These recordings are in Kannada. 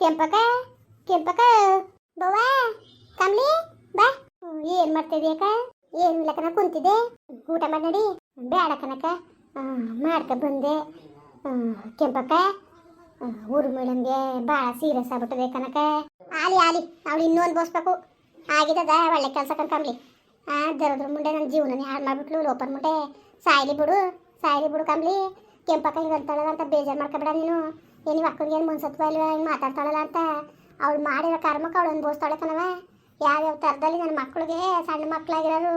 ಕೆಂಪಕ ಕೆಂಪಕ ಬವ್ವ? ಕಮ್ಲಿ? ಬಾ. ಏನ್ ಮಾಡ್ತಿದ್ಯಾಕ ಏನ್ ಕಣ ಕುಂತಿದ್ದೆ. ಊಟ ಮಾಡಿ ನಡಿ. ಬೇಡ ಕನಕ ಮಾಡ್ಕ ಬಂದೆ. ಕೆಂಪಕ್ಕ? ಮೇಡಮ್ಗೆ ಭಾಳ ಸೀರಿಯಸ್ ಆಗ್ಬಿಟ್ಟದೆ ಕನಕ ಆಲಿ ಆಲಿ ಅವಳು ಇನ್ನೊಂದು ಬೋಸ್ಬೇಕು ಆಗಿದದ ಒಳ್ಳೆ ಕೆಲಸ ಕಣ್ಕಂಬ್ಲಿ ಆ, ದರದ್ರ ಮುಂಡೆ ನನ್ನ ಜೀವನನೇ ಹಾಳು ಮಾಡ್ಬಿಟ್ಲು ಲೋಪರ್ ಮುಂಡೆ ಸಾಯಿಲಿ ಬಿಡು. ಸಾಯಿಲಿ ಬಿಡು ಕಂಬ್ಲಿ ಕೆಂಪಕ್ಕ ಹಿಂಗೆ ಅಂತ ಬೇಜಾರು ಮಾಡ್ಕೊಬೇಡ ನೀನು. ಏನು ಮಕ್ಕಳಿಗೆ ಏನು ಮನ್ಸತ್ವ ಇಲ್ವಾ? ಹಿಂಗೆ ಮಾತಾಡ್ತಾಳಲ್ಲ ಅಂತ. ಅವ್ಳು ಮಾಡಿರೋ ಕರ್ಮಕ್ಕೆ ಅವಳು ಅನುಭವಿಸ್ತಾಳೆ ಕಣವ ಯಾವ್ಯಾವ ಥರದಲ್ಲಿ ನನ್ನ ಮಕ್ಕಳಿಗೆ ಸಣ್ಣ ಮಕ್ಕಳಾಗಿರೋರು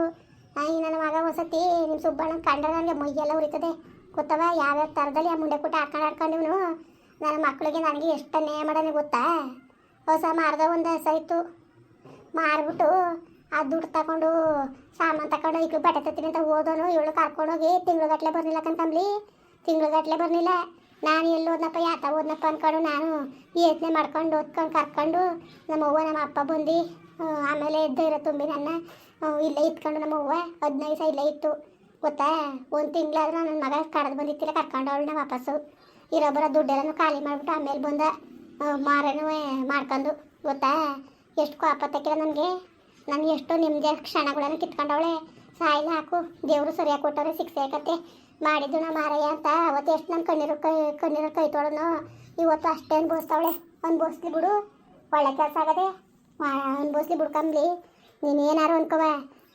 ಈ ನನ್ನ ಮಗ ಒಂದ್ಸತಿ ನಿಮ್ಮ ಸುಬ್ಬಣ್ಣ ಕಂಡ್ರೆ ನನಗೆ ಮೈಗೆಲ್ಲ ಉರಿತದೆ. ಗೊತ್ತವ ಯಾವ್ಯಾವ ಥರದಲ್ಲಿ ಆ ಮುಂಡೆ ಕೂಟ ಹಾಕೊಂಡು ಆಡ್ಕೊಂಡಿವ್ನು ನನ್ನ ಮಕ್ಕಳಿಗೆ ನನಗೆ ಎಷ್ಟು ನೇ ಮಾಡೋಣ ಗೊತ್ತಾ? ಹೊಸ ಮಾರ್ದ ಒಂದು ಹಸ ಇತ್ತು. ಮಾರ್ಬಿಟ್ಟು ಆ ದುಡ್ಡು ತಗೊಂಡು, ಸಾಮಾನು ತಗೊಂಡು ಈಗ ಬಟ್ಟೆ ತತ್ತೀನಿ ಅಂತ ಓದೋನು ಇವಳು ಕರ್ಕೊಂಡೋಗಿ ತಿಂಗ್ಳುಗಟ್ಲೆ ಬರ್ಲಿಲ್ಲ ಕಂತಂಬ್ಲಿ ತಿಂಗ್ಳುಗಟ್ಲೆ ಬರ್ಲಿಲ್ಲ. ನಾನು ಎಲ್ಲಿ ಓದ್ನಪ್ಪ? ಯಾತ ಓದ್ನಪ್ಪ ಅಂದ್ಕೊಂಡು ನಾನು ಯೋಚನೆ ಮಾಡ್ಕೊಂಡು ಓದ್ಕೊಂಡು ಕರ್ಕೊಂಡು ನಮ್ಮ ಅವ್ವ, ನಮ್ಮ ಅಪ್ಪ ಬಂದು ಆಮೇಲೆ ಧೈರ್ಯ ತುಂಬಿ ನನ್ನ ಇಲ್ಲೇ ಇತ್ಕೊಂಡು ನಮ್ಮ ಅವ್ವ ಹದಿನೈದು ದಿವಸ ಇಲ್ಲೇ ಇತ್ತು. ಗೊತ್ತಾ? ಒಂದು ತಿಂಗಳಾದ್ರೂ ನನ್ನ ಮಗ ಕಡ್ದು ಬಂದಿತ್ತಿಲ್ಲ, ಕರ್ಕೊಂಡು ಅವಳನ್ನ ವಾಪಸ್ಸು. ಇರೋಬ್ಬರ ದುಡ್ಡೆಲ್ಲನೂ ಖಾಲಿ ಮಾಡಿಬಿಟ್ಟು ಆಮೇಲೆ ಬಂದ ಮಾರನೂ ಮಾಡ್ಕೊಂಡು. ಗೊತ್ತಾ? ಎಷ್ಟು ಕೋಪ ತಕ್ಕಿಲ್ಲ ನನಗೆ. ನಾನು ಎಷ್ಟು ನಿಮ್ಮದೇ ಕ್ಷಣಗಳನ್ನು ಕಿತ್ಕೊಂಡವಳೆ. ಸಾಯಿಲ್ಲ ಹಾಕು, ದೇವರು ಸರಿಯಾಗಿ ಕೊಟ್ಟವ್ರೆ, ಶಿಕ್ಷೆ ಆಕತ್ತೆ. ಮಾಡಿದ್ದು ನಾ ಮಾರಯ್ಯ ಅಂತ. ಅವತ್ತು ಎಷ್ಟು ನನ್ನ ಕಣ್ಣೀರು ಕೈ ಕಣ್ಣೀರು ಕೈ ತೊಳನು ಇವತ್ತು ಅಷ್ಟೇ ಅನ್ಭವಿಸ್ತಾವಳೆ. ಅನ್ಭವಿಸ್ಲಿ ಬಿಡು, ಒಳ್ಳೆ ಕೆಲಸ ಆಗದೆ. ಅನ್ಭವಿಸ್ಲಿ ಬಿಡ್ಕಂಬ್ಲಿ ನೀನು ಏನಾರು ಅನ್ಕೋವ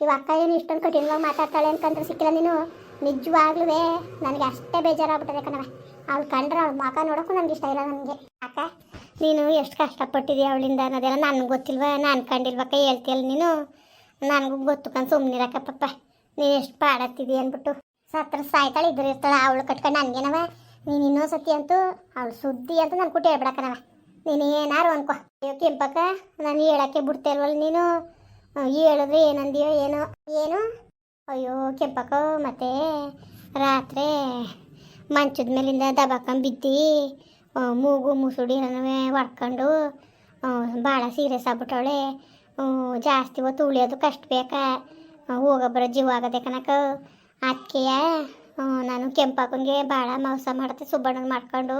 ಇವ ಅಕ್ಕ ಏನು ಇಷ್ಟೊಂದು ಕಠಿಣವಾಗಿ ಮಾತಾಡ್ತಾಳೆ ಅಂತಂದ್ರೆ ಸಿಕ್ಕಿಲ್ಲ ನೀನು. ನಿಜವಾಗ್ಲೂ ನನಗೆ ಅಷ್ಟೇ ಬೇಜಾರಾಗ್ಬಿಟ್ಟದೆ ಕಣವ ಅವ್ಳು ಕಂಡ್ರೆ ಅವ್ಳ ಮಕ ನೋಡೋಕ್ಕೂ ನನಗೆ ಇಷ್ಟ ಇಲ್ಲ ನನಗೆ. ಅಕ್ಕ, ನೀನು ಎಷ್ಟು ಕಷ್ಟಪಟ್ಟಿದ್ದೀಯ ಅವಳಿಂದ ಅನ್ನೋದೆಲ್ಲ ನನಗೆ ಗೊತ್ತಿಲ್ವ. ನಾನು ಕಂಡಿಲ್ವಕ್ಕ ಹೇಳ್ತೀಯಲ್ಲ ನೀನು. ನನಗೂ ಗೊತ್ತು ಕಣ್ ಸುಮ್ಮನಿರಕ್ಕ ಪಪ್ಪ ನೀನು ಎಷ್ಟು ಪಾಡತ್ತಿದಿ ಅಂದ್ಬಿಟ್ಟು ಸತ್ರ ಸಾಯ್ತಾಳೆ ಇದ್ರ ಇರ್ತಾಳೆ, ಅವಳು ಕಟ್ಕೊಂಡು ನನಗೇನವ ನೀನು ಇನ್ನೊಂದು ಸತಿ ಅಂತೂ ಅವಳು ಸುದ್ದಿ ಅಂತ ನಾನು ಕುಟ್ಟಿ ಹೇಳ್ಬಿಡಕ್ಕನವ. ನೀನು ಏನಾರು ಅನ್ಕೋ. ಅಯ್ಯೋ, ಕೆಂಪಕ್ಕ, ನಾನು ಹೇಳಕ್ಕೆ ಬಿಡ್ತೇಲ್ವಲ್ಲ ನೀನು? ಹೇಳಿದ್ರೆ ಏನಂದಿಯೋ ಏನೋ? ಏನು? ಅಯ್ಯೋ, ಕೆಂಪಕ್ಕ, ಮತ್ತೆ ರಾತ್ರಿ ಮಂಚದ ಮೇಲಿಂದ ದಬಾಕೊಂಡ್ ಬಿದ್ದು ಮೂಗು ಮುಸುಡಿ ಹೊಡ್ಕೊಂಡು ಭಾಳ ಸೀರಿಯಸ್ ಆಗ್ಬಿಟ್ಟವಳೆ. ಜಾಸ್ತಿ ಹೊತ್ತು ಉಳಿಯೋದು ಕಷ್ಟ ಬೇಕಾ. ಹೋಗೋ ಜೀವ ಆಗದೆ ಕನಕ ಅದಕ್ಕೆಯ ನಾನು ಕೆಂಪಕ್ಕನಿಗೆ ಭಾಳ ಮೋಸ ಮಾಡುತ್ತೆ ಸುಬ್ಬಣ್ಣನ ಮಾಡ್ಕೊಂಡು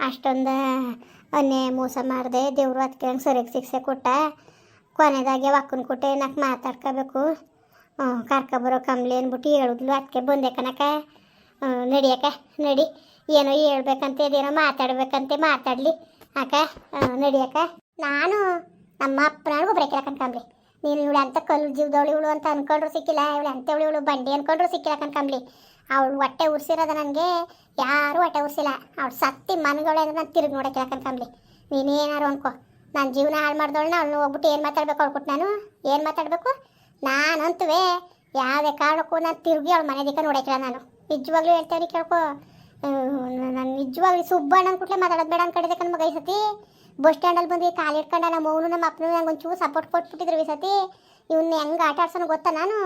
ಅಷ್ಟೊಂದು ಅನ್ಯಾಯ ಮೋಸ ಮಾಡಿದೆ, ದೇವರು ಅದಕ್ಕೆ ನಂಗೆ ಸರಿಯಾಗಿ ಶಿಕ್ಷೆ ಕೊಟ್ಟ. ಕೊನೆದಾಗೆ ಒಕ್ಕನ ಕೊಟ್ಟೆ ನಾಲ್ಕು ಮಾತಾಡ್ಕೋಬೇಕು. ಕರ್ಕೊಬರೋ ಕಂಬ್ಲಿ ಅಂದ್ಬಿಟ್ಟು ಹೇಳಿದ್ಲು ಅದಕ್ಕೆ ಬಂದೆ ಕನಕ ನಡಿಯಕ್ಕ ನಡಿ ಏನೋ ಹೇಳ್ಬೇಕಂತ, ಇದೇನೋ ಮಾತಾಡ್ಬೇಕಂತೆ, ಮಾತಾಡಲಿ. ಅಕ್ಕ ನಡಿಯಕ್ಕ ನಾನು ನಮ್ಮ ಅಪ್ಪನಾಗೂ ಬ್ರೇಕಿಲ್ಲ ಕನ್ಕಂಬ್ಲಿ ನೀನು ಇವಳು ಅಂತ ಕಲ್ಲು ಜೀವದವಳು, ಇವಳು ಅಂತ ಅನ್ಕೊಂಡ್ರು ಸಿಕ್ಕಿಲ್ಲ. ಇವಳು ಅಂತವಳು ಇವಳು ಬಂಡಿ ಅನ್ಕೊಂಡ್ರು ಸಿಕ್ಕಿಲ್ಲ ಕಣ್ಕಂಬ್ಲಿ ಅವಳು ಹೊಟ್ಟೆ ಉರ್ಸಿರೋದ ನನಗೆ ಯಾರೂ ಹೊಟ್ಟೆ ಉರ್ಸಿಲ್ಲ. ಅವಳು ಸತ್ತಿ ಮನಗಳು ಅಂದ್ರೆ ನಾನು ತಿರುಗಿ ನೋಡೋಕ್ಕಿಲ್ಲ ಕಣ್ಕಂಬ್ಲಿ ನೀನೇನಾರು ಅನ್ಕೋ. ನಾನು ಜೀವನ ಹಾಳು ಮಾಡ್ದವಳನ್ನ ಅವಳನ್ನ ಹೋಗ್ಬಿಟ್ಟು ಏನು ಮಾತಾಡ್ಬೇಕು ಅವ್ಳ್ಕೊಟ್ಟು ನಾನು ಏನು ಮಾತಾಡಬೇಕು? ನಾನಂತುವೆ ಯಾವುದೇ ಕಾರಣಕ್ಕೂ ನಾನು ತಿರುಗಿ ಅವಳು ಮನೆ ದಿಕ್ಕ ನೋಡಕ್ಕಿಲ್ಲ ನಾನು. ನಿಜವಾಗ್ಲೂ ಹೇಳ್ತೇನೆ ಕೇಳ್ಕೊ. ನಾನು ನಿಜವಾಗ್ಲೂ ಸುಬ್ಬಣ್ಣ ಅನ್ಕುಟ್ಲೆ ಮಾತಾಡೋದು ಬೇಡ ಅನ್ಕೊಂಡಿದ್ದೆ ಮಗೈ ಸತಿ. ಬಸ್ ಸ್ಟ್ಯಾಂಡಲ್ಲಿ ಬಂದು ಕಾಲು ಇಟ್ಕೊಂಡ ನಮ್ಮ ಅವನು, ನಮ್ಮ ಅಪ್ಪನು ನಂಗೆ ಒಂಚೂರು ಸಪೋರ್ಟ್ ಕೊಟ್ಬಿಟ್ಟಿದ್ರು ಈ ಸತಿ. ಇವನ್ನ ಹೆಂಗೆ ಆಟ ಆಡ್ಸೋನು ಗೊತ್ತಾ ನಾನು?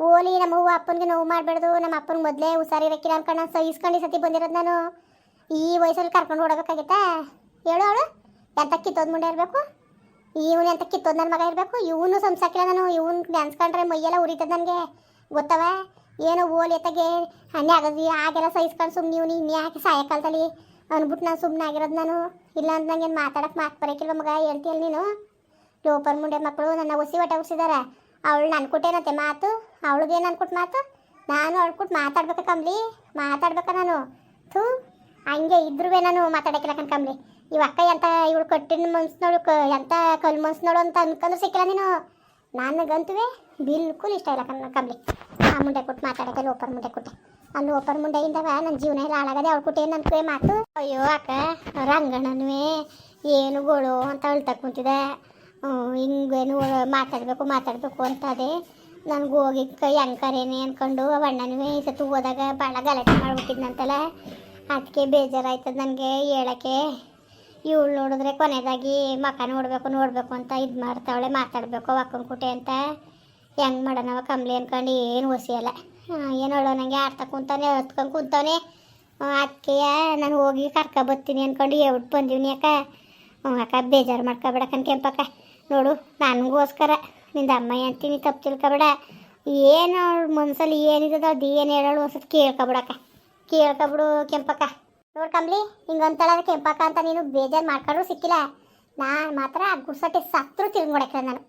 ಓಲಿ, ನಮ್ಮ ಅವ್ವ ಅಪ್ಪನಿಗೆ ನೋವು ಮಾಡಬಾರ್ದು, ನಮ್ಮ ಅಪ್ಪನ ಮೊದಲೇ ಹುಷಾರಿರಕ್ಕಿಲ್ಲ ಅನ್ಕೊಂಡು ನಾನು ಸಹಿಸ್ಕೊಂಡು ಈ ಸತಿ ಬಂದಿರೋದು ನಾನು. ಈ ವಯಸ್ಸಲ್ಲಿ ಕರ್ಕೊಂಡು ಓಡಬೇಕಾಗಿತ್ತಾ ಹೇಳು ಅವಳು, ಎಂತ ಕಿತ್ತೋದು ಮುಂಡೆ ಇರಬೇಕು? ಇವನು ಎಂತ ಕಿತ್ತೋದು ನನ್ನ ಮಗ ಇರಬೇಕು? ಇವನು ಸಂಸಾಕಿಲ್ಲ ನಾನು, ಇವನು ಡ್ಯಾನ್ಸ್ ಕಂಡ್ರೆ ಮೈಯೆಲ್ಲ ಉರಿತದ ನನಗೆ. ಗೊತ್ತವ? ಏನೋ ಓಲಿ ಎತ್ತಗೆ ಹಣ್ಣೆ ಆಗದಿ ಆಗೆಲ್ಲ ಸಹಿಸ್ಕೊಂಡು ಸುಮ್ಮನೆ ಇವನು ಇನ್ನೇ ಹಾಕಿ ಸಾಯಕಾಲದಲ್ಲಿ ಅಂದ್ಬಿಟ್ಟು ನಾನು ಸುಮ್ಮನೆ ಆಗಿರೋದು ನಾನು. ಇಲ್ಲ ಅಂತ ನಂಗೆ ಮಾತಾಡಕ್ಕೆ ಮಾತು ಬರೋಕಿಲ್ವ ಮಗ ಹೇಳ್ತೀಯಲ್ಲ ನೀನು? ಲೋಪರ್ ಮುಂಡೆ ಮಕ್ಕಳು ನನ್ನ ಉಸಿ ಹೊಟ್ಟೆ ಉಸಿದಾರೆ ಅವಳು ನನ್ನ ಕೊಟ್ಟೇನತ್ತೆ ಮಾತು? ಅವಳಿಗೆ ಅನ್ಕೊಟ್ಟು ಮಾತು? ನಾನು ಅವಳು ಕೊಟ್ಟು ಮಾತಾಡ್ಬೇಕ ಕಂಬ್ಲಿ ಮಾತಾಡ್ಬೇಕ ನಾನು. ಥೂ, ಹಂಗೆ ಇದ್ರೂ ನಾನು ಮಾತಾಡಕ್ಕಿಲ್ಲ ಕಣ್ಕಂಬ್ಲಿ ಇವ ಅಕ್ಕ ಎಂತ ಇವಳು ಕಟ್ಟಿನ ಮನ್ಸ್ನೋಳು ಕ, ಎಂತ ಕಲ್ ಮನ್ಸ್ನೋಳು ಅಂತ ಅನ್ಕೊಂಡು ಸಿಕ್ಕಿಲ್ಲ ನೀನು. ನನಗಂತೂ ಬಿಲ್ಕುಲ್ ಇಷ್ಟ ಇಲ್ಲ ಕಣ್ ಕಂಬ್ಲಿ ಆ ಮುಂಡೆ ಕೊಟ್ಟು ಮಾತಾಡಕ್ಕೆ, ಲೋಪರ್ ಮುಂಡೆ ಕೊಟ್ಟೆ. ಆ ಲೋಪರ್ ಮುಂಡೆಯಿಂದವ ನನ್ನ ಜೀವನ ಎಲ್ಲ ಹಾಳಾಗದೆ ಅವಳು ನನ್ನ ಅನ್ಕುವೆ ಮಾತು? ಅಯ್ಯೋ ಅಕ್ಕ, ರಂಗಣ್ಣನವೇ, ಏನು ಗೋಳು ಅಂತ ಅಳ್ತಾ ಕುಂತಿದೆ. ಹಿಂಗೇನು ಮಾತಾಡಬೇಕು ಮಾತಾಡಬೇಕು ಅಂತ ಅದೇ ನನಗೆ ಹೋಗಿ ಕೈ ಅಂಕರೇನೆ ಅಂದ್ಕೊಂಡು ಅಣ್ಣನೂ ಈ ಸತಿ ಹೋದಾಗ ಭಾಳ ಗಲಾಟೆ ಮಾಡ್ಬಿಟ್ಟಿದ್ನಂತಲ್ಲ. ಅದಕ್ಕೆ ಬೇಜಾರಾಯ್ತದ ನನಗೆ ಹೇಳೋಕ್ಕೆ. ಇವಳು ನೋಡಿದ್ರೆ ಕೊನೆಯದಾಗಿ ಮಕ ನೋಡಬೇಕು ನೋಡಬೇಕು ಅಂತ ಇದು ಮಾಡ್ತಾವಳೆ, ಮಾತಾಡಬೇಕು ಅಕ್ಕನ ಕುಟೆ ಅಂತ. ಹೆಂಗೆ ಮಾಡೋಣವ ಕಂಬ್ಲಿ ಅನ್ಕೊಂಡು, ಏನು ಒಸಿಯಲ್ಲ ಏನು ಹೇಳೋ ನನಗೆ ಆಡ್ತಾ ಕುಂತಾನೆ ಹತ್ಕೊಂಡು ಕುಂತಾನೆ. ಅಕ್ಕೆಯ ನಾನು ಹೋಗಿ ಕರ್ಕೊ ಬರ್ತೀನಿ ಅಂದ್ಕೊಂಡು ಹೇಳ್ಬಿಟ್ಟು ನೀ ಅಕ್ಕ. ಹ್ಞೂ ಅಕ್ಕ, ಬೇಜಾರು ಮಾಡ್ಕೊಬೇಡ ಕೆಂಪಕ್ಕ. ನೋಡು, ನನಗೋಸ್ಕರ ನಿಂದ ಅಮ್ಮ ಅಂತೀನಿ ತಪ್ಪು ತಿಳ್ಕೊಬೇಡ. ಏನು ಅವಳ ಮನ್ಸಲ್ಲಿ ಏನಿದ್ದದ ಅದು ಏನು ಹೇಳೋಳು ಒಂದ್ಸತಿ ಕೇಳ್ಕೊಬಿಡಕ್ಕ ಕೇಳ್ಕೊಬಿಡು ಕೆಂಪಕ್ಕ. ನೋಡ್ ಕಂಬ್ಲಿ ಹಿಂಗಂತಳ ಕೆಂಪಕ್ಕ ಅಂತ ನೀನು ಬೇಜಾರು ಮಾಡ್ಕೊಂಡ್ರು ಸಿಕ್ಕಿಲ್ಲ. ನಾನು ಮಾತ್ರ ಆ ಗುಡ್ಸಟ್ಟೆ ಸತ್ರು ತಿರ್ಗೋಡಕ್ಕೆ ನಾನು.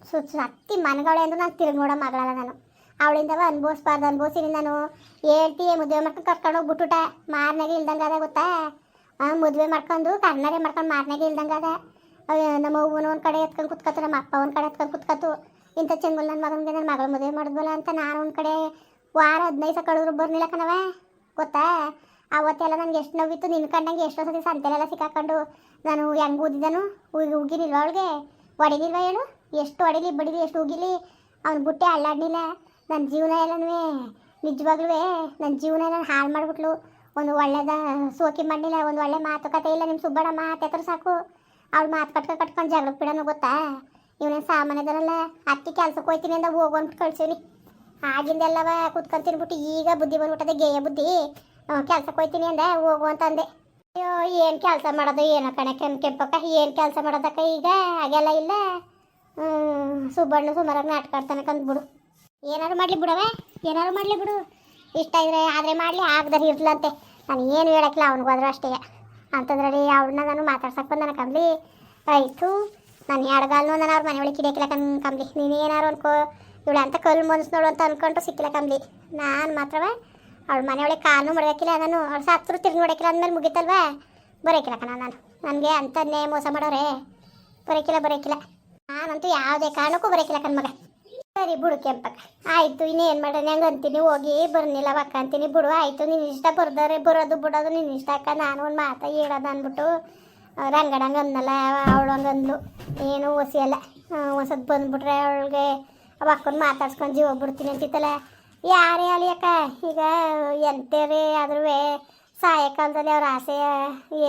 ಸು ಸತ್ತಿ ಮನಗಳೆ ಅಂದ್ರೆ ನಾನು ತಿಳ್ಕೊಡೋ ಮಗಳಲ್ಲ ನಾನು. ಅವಳಿಂದವ ಅನ್ಭವಿಸ್ಬಾರ್ದು, ಅನ್ಭವಿಸಿನಿ ನಾನು. ಹೇಳ್ತಿ, ಮದುವೆ ಮಾಡ್ಕೊಂಡು ಕರ್ಕೊಂಡು ಹೋಗ್ಬಿಟ್ಟುಟ ಮಾರ್ನಾಗೆ ಇಲ್ದಂಗೆ ಅದ ಗೊತ್ತಾ? ಮದುವೆ ಮಾಡ್ಕೊಂಡು ಕರ್ನಾಗೆ ಮಾಡ್ಕೊಂಡು ಮಾರ್ನಾಗೆ ಇಲ್ದಂಗೆ ಅದ. ನಮ್ಮ ಅವ್ವನ ಒಂದು ಕಡೆ ಎತ್ಕೊಂಡು ಕುತ್ಕತ್ತು, ನಮ್ಮ ಅಪ್ಪ ಒಂದು ಕಡೆ ಎತ್ಕೊಂಡು ಕುತ್ಕತ್ತು. ಇಂಥ ಚೆಂಗಲ್ ನನ್ನ ಮಗನಿಗೆ ನನ್ನ ಮಗಳ ಮದುವೆ ಮಾಡಿದ್ವಲ್ಲ ಅಂತ ನಾನು ಒಂದು ಕಡೆ ವಾರ ಹದಿನೈದು ಸಹ ಕಳೆದ್ರು ಬರ್ನಿಲ್ಲ ಗೊತ್ತಾ? ಅವತ್ತೆಲ್ಲ ನನಗೆ ಎಷ್ಟು ನೋವಿತ್ತು ನಿನ್ನ ಕಂಡಂಗೆ ಎಷ್ಟೋ ಸತಿ ಸಂತೆಲೆಲ್ಲ ಸಿಕ್ಕಾಕೊಂಡು ನಾನು ಹೆಂಗೆ ಊದಿದನು? ಉಗಿನಿಲ್ವ ಅವಳಿಗೆ? ಹೊಡಿಲಿಲ್ವ ಹೇಳು? ಎಷ್ಟು ಹೊಡಿಲಿ, ಬಡಿಲಿ, ಎಷ್ಟು ಉಗಿಲಿ ಅವ್ನು ಬುಟ್ಟೆ ಅಳ್ಳಾಡ್ಲಿಲ್ಲ ನನ್ನ ಜೀವನ ಎಲ್ಲನೂ ನಿಜವಾಗ್ಲೂ ನನ್ನ ಜೀವನ ನಾನು ಹಾಳು ಮಾಡಿಬಿಟ್ಲು. ಒಂದು ಒಳ್ಳೇದ ಸೋಕಿ ಮಾಡಲಿಲ್ಲ, ಒಂದು ಒಳ್ಳೆ ಮಾತುಕತೆ ಇಲ್ಲ. ನಿಮ್ಮ ಸುಬ್ಬಣ್ಣ ಮಾತಾಡ್ರೆ ಸಾಕು. ಅವ್ಳು ಮಾತು ಕಟ್ಕೊಂಡು ಕಟ್ಕೊಂಡು ಜಗಳಕ್ಕೆ ಬಿಡೋನು ಗೊತ್ತಾ? ಇವನೇನು ಸಾಮಾನ್ಯದಲ್ಲ ಅತ್ತಿ ಕೆಲ್ಸಕ್ಕೆ ಹೋಯ್ತೀನಿ ಅಂದ ಹೋಗೋನ್ಬಿಟ್ಟು ಕಳ್ಸೀನಿ. ಆಗಿಂದೆಲ್ಲವ ಕುತ್ಕೊಂಡು ತಿನ್ಬಿಟ್ಟು ಈಗ ಬುದ್ಧಿ ಬಂದ್ಬಿಟ್ಟದೆ ಗೇಯ ಬುದ್ಧಿ. ಕೆಲ್ಸಕ್ಕೆ ಹೋಯ್ತೀನಿ ಅಂದೆ, ಹೋಗು ಅಂತಂದೆ ಅಯ್ಯೋ, ಏನು ಕೆಲಸ ಮಾಡೋದು ಏನೋ ಕಣೆ, ಕೆಂಪು ಕೆಂಪಕ್ಕ? ಏನು ಕೆಲಸ ಮಾಡೋದಕ್ಕ ಈಗ? ಹಾಗೆಲ್ಲ ಇಲ್ಲ. ಸುಬ್ಬಣ್ಣ ಸುಮಾರಾಗಿ ನಾಟಕ ಆಡ್ತಾನೆ ಕಂದ್ಬಿಡು. ಏನಾದ್ರು ಮಾಡಲಿ ಬಿಡವೆ ಏನಾದ್ರು ಮಾಡಲಿ ಬಿಡು. ಇಷ್ಟ ಇದ್ರೆ ಆದರೆ ಮಾಡಲಿ, ಆಗದ್ರೆ ಇರ್ಲಂತೆ. ನಾನು ಏನು ಹೇಳಕ್ಕಿಲ್ಲ, ಅವ್ನಿಗೆ ಹೋದ್ರೆ ಅಷ್ಟೇ. ಅಂತಂದ್ರಲ್ಲಿ ಅವಳನ್ನ ನಾನು ಮಾತಾಡ್ಸಕ್ಕೆ ಬಂದ ಕಂಬ್ಲಿ ಆಯಿತು, ನಾನು ಎಡಗಾಲ್ನು ನಾನು ಅವ್ರ ಮನೆ ಒಳಗೆ ಕಿಡಿಯಕ್ಕಿಲ್ಲ ಕಣ್ ಕಂಬ್ಲಿ ನೀನು ಏನಾರು ಅನ್ಕೋ. ಇವಳು ಅಂತ ಕಲ್ಲು ಮನ್ಸ್ನೋಳು ಅಂತ ಅನ್ಕೊಂಡು ಸಿಕ್ಕಿಲ್ಲ ಕಂಬ್ಲಿ ನಾನು ಮಾತ್ರವ ಅವಳ ಮನೆ ಒಳಗೆ ಕಾಲು ಮಡಗಕ್ಕಿಲ್ಲ ನಾನು. ಅವ್ಳು ಸತ್ರು ತಿರ್ಗಿ ನೋಡಕ್ಕಿಲ್ಲ ಅಂದಮೇಲೆ ಮುಗಿತಲ್ವಾ? ಬರೋಕಿಲ್ಲ ಕಣ ನಾನು. ನನಗೆ ಅಂತನೇ ಮೋಸ ಮಾಡೋರೆ. ಬರೋಕಿಲ್ಲ ಬರೋಕಿಲ್ಲ. ನಾನಂತೂ ಯಾವುದೇ ಕಾರಣಕ್ಕೂ ಬರೋಕಿಲ್ಲ ಕಣ್ಮಗ ಸರಿ ಬಿಡು ಕೆಂಪಕ್ಕ. ಆಯಿತು, ಇನ್ನೇನು ಮಾಡೋಣ? ಹೆಂಗೆ ಅಂತೀನಿ? ಹೋಗಿ ಬರ್ನಿಲ್ಲ ಅಕ್ಕ ಅಂತೀನಿ. ಬಿಡು, ಆಯಿತು. ನೀನು ಇಷ್ಟ ಬರ್ದಾರೆ ಬರೋದು ಬಿಡೋದು ನಿನ್ನ ಇಷ್ಟ ಅಕ್ಕ. ನಾನು ಒಂದು ಮಾತ ಹೇಳೋದು ಅಂದ್ಬಿಟ್ಟು ರಂಗಡಂಗೆ ಅಂದಲ್ಲ ಅವಳು ಹಂಗೆ ಅಂದ್ಲು. ಏನು ಒಸಿಯಲ್ಲ ಹೊಸದು ಬಂದ್ಬಿಟ್ರೆ ಅವಳಿಗೆ ಅವ ಅಕ್ಕನ ಮಾತಾಡ್ಸ್ಕೊಂಡು ಜೀವ ಬಿಡ್ತೀನಿ ಅಂತಿತ್ತಲ್ಲ. ಯಾರೇ ಅಲ್ಲಿ ಅಕ್ಕ, ಈಗ ಎಂತರೇ ಆದ್ರೂ ಸಾಯ ಕಾಲದಲ್ಲಿ ಅವ್ರ ಆಸೆ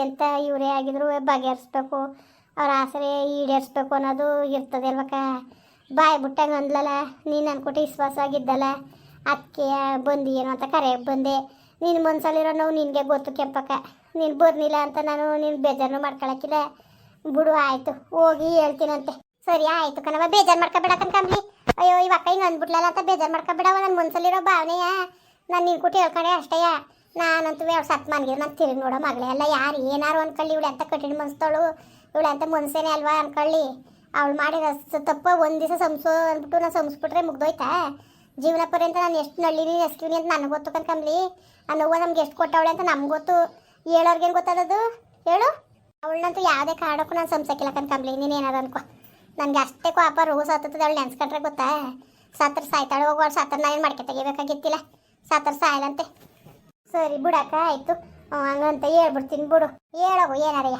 ಎಂತ ಇವರೇ ಆಗಿದ್ರು, ಬಗೆಹರಿಸ್ಬೇಕು. ಅವ್ರ ಆಸೆ ಈಡೇರಿಸ್ಬೇಕು ಅನ್ನೋದು ಇರ್ತದೆ ಅಲ್ವಕ್ಕ. ಬಾಯ್ ಬಿಟ್ಟಂಗೆ ಅಂದ್ಲಲ್ಲ ನೀನು ಅನ್ಕೊಟ್ಟು ವಿಶ್ವಾಸ ಆಗಿದ್ದಲ್ಲ ಅದಕ್ಕೆ ಬಂದು ಏನು ಅಂತ ಕರೆ ಬಂದೆ. ನೀನು ಮನ್ಸಲ್ಲಿರೋ ನೋವು ನಿನಗೆ ಗೊತ್ತು ಕೆಂಪಕ್ಕ. ನೀನು ಬರ್ನಿಲ್ಲ ಅಂತ ನಾನು ನೀನು ಬೇಜಾರು ಮಾಡ್ಕೊಳಕ್ಕಿಲ್ಲ ಬಿಡು, ಆಯಿತು, ಹೋಗಿ ಹೇಳ್ತೀನಂತೆ. ಸರಿ, ಆಯಿತು ಕಣವ ಬೇಜಾರು ಮಾಡ್ಕೊಬೇಡ ಕಣ್ಕಂಬ್ಲಿ ಅಯ್ಯೋ ಇವಾಗ ಅಕ್ಕ ಹಿಂಗೆ ಅಂದ್ಬಿಟ್ಲಲ್ಲ ಅಂತ ಬೇಜಾರು ಮಾಡ್ಕೊಬೇಡವ ನನ್ನ ಮನ್ಸಲ್ಲಿರೋ ಭಾವನೆಯ. ನಾನು ನಿನ್ ಕೊಟ್ಟು ಹೇಳ್ಕೊಂಡೆ ಅಷ್ಟೇಯ ನಾನಂತೂ ಅವ್ಳು ಸತ್ ಮನ್ಗಿರ್ ನಾನು ತಿರುಗಿ ನೋಡೋ ಮಗಳೇ ಅಲ್ಲ, ಯಾರು ಏನಾರು ಅನ್ಕೊಳ್ಳಿ, ಇವಳು ಅಂತ ಕಠಿಣ ಮನ್ಸ್ತವಳು ಇವಳು ಅಂತ ಮನ್ಸೇನೆ ಅಲ್ವಾ ಅನ್ಕೊಳ್ಳಿ. ಅವಳು ಮಾಡಿದ ತಪ್ಪ, ಒಂದು ದಿವಸ ಸಂಸೋ ಅಂದ್ಬಿಟ್ಟು ನಾನು ಸಂಸ್ಬಿಟ್ರೆ ಮುಗ್ದೋಯ್ತಾ? ಜೀವನ ಪರ್ಯಂತ ನಾನು ಎಷ್ಟು ನಳ್ಳಿನಿ ಎಸ್ಕಿವಿನಿ ಅಂತ ನನಗೆ ಗೊತ್ತು ಕಣ್ಕಂಬ್ಲಿ ಆ ನೋವು ನಮ್ಗೆ ಎಷ್ಟು ಕೊಟ್ಟವಳೆ ಅಂತ ನಮ್ಗೆ ಗೊತ್ತು. ಹೇಳೋರ್ಗೇನು ಗೊತ್ತದದು ಹೇಳು. ಅವಳನ್ನಂತೂ ಯಾವುದೇ ಕಾರಣಕ್ಕೂ ನಾನು ಸಂಸಕ್ಕಿಲ್ಲ ಕಣ್ಕಂಬ್ಲಿ ನೀನು ಏನಾರು ಅನ್ಕೋ. ನನಗೆ ಅಷ್ಟೇ ಕೋಪ, ರೋಗ ಸತ್ತದ ಅವಳು ನೆನ್ಸ್ಕೊಂಡ್ರೆ ಗೊತ್ತಾ? ಸತ್ರ ಸಾಯ್ತಾಳೆ ಹೋಗೋಳು ಸತ್ರ ನಾನು ಮಾಡ್ಕೆ ತೆಗಿಬೇಕಾಗಿತ್ತಿಲ್ಲ. ಸತ್ರ ಸಾಯಲಂತೆ. ಸರಿ ಬಿಡಕ್ಕ, ಆಯಿತು. ಹಂಗಂತ ಹೇಳ್ಬಿಡ್ತೀನಿ ಬಿಡು. ಹೇಳೋಗು, ಏನಾರಯ್ಯ?